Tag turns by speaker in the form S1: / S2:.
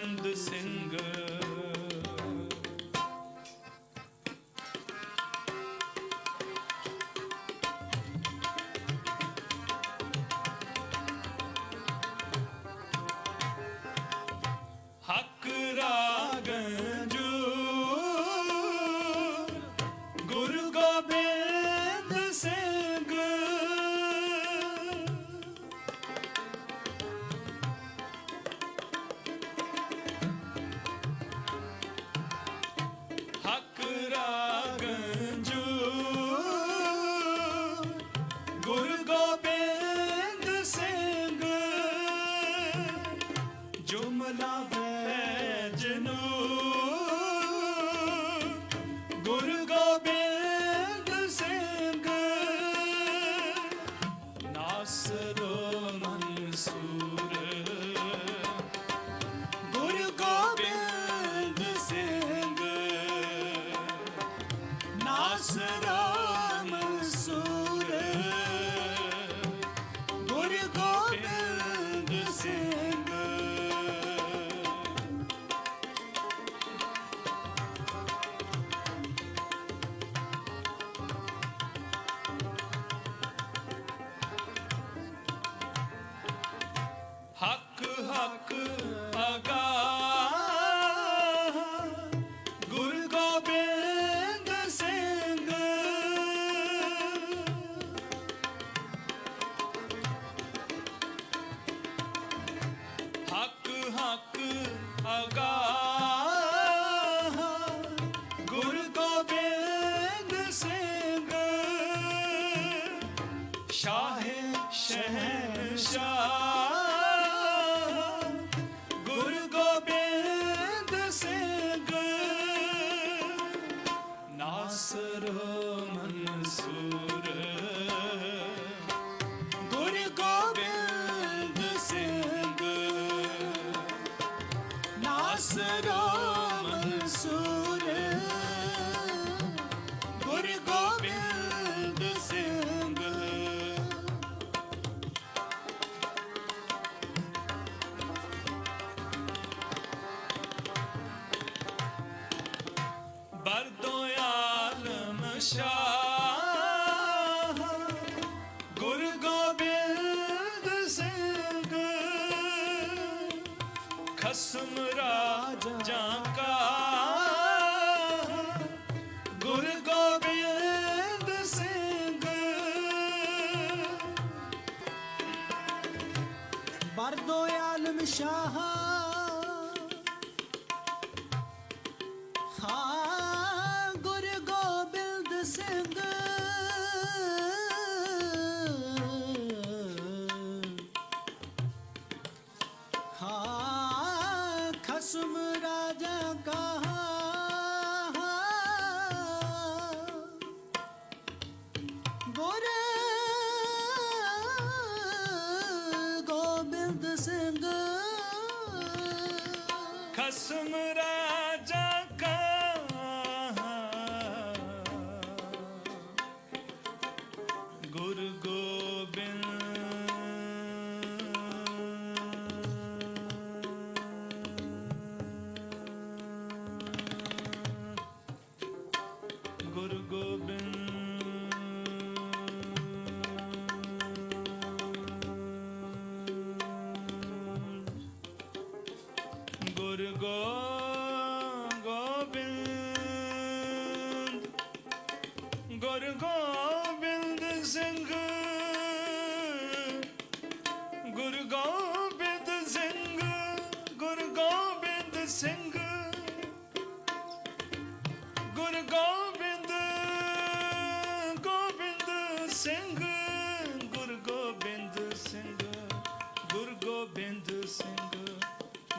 S1: and the singer. سلام حضور گور گوبند سنگ بردو یالم شاه ਖਸਮ ਰਾਜ ਜਾਂ ਕਾ। ਗੁਰ ਸਿੰਘ।
S2: ਬਰਦੋ ਆਲਮ summer ਗੁਰ ਗੋਬਿੰਦ ਗੁਰ ਗੋਬਿੰਦ ਸਿੰਘ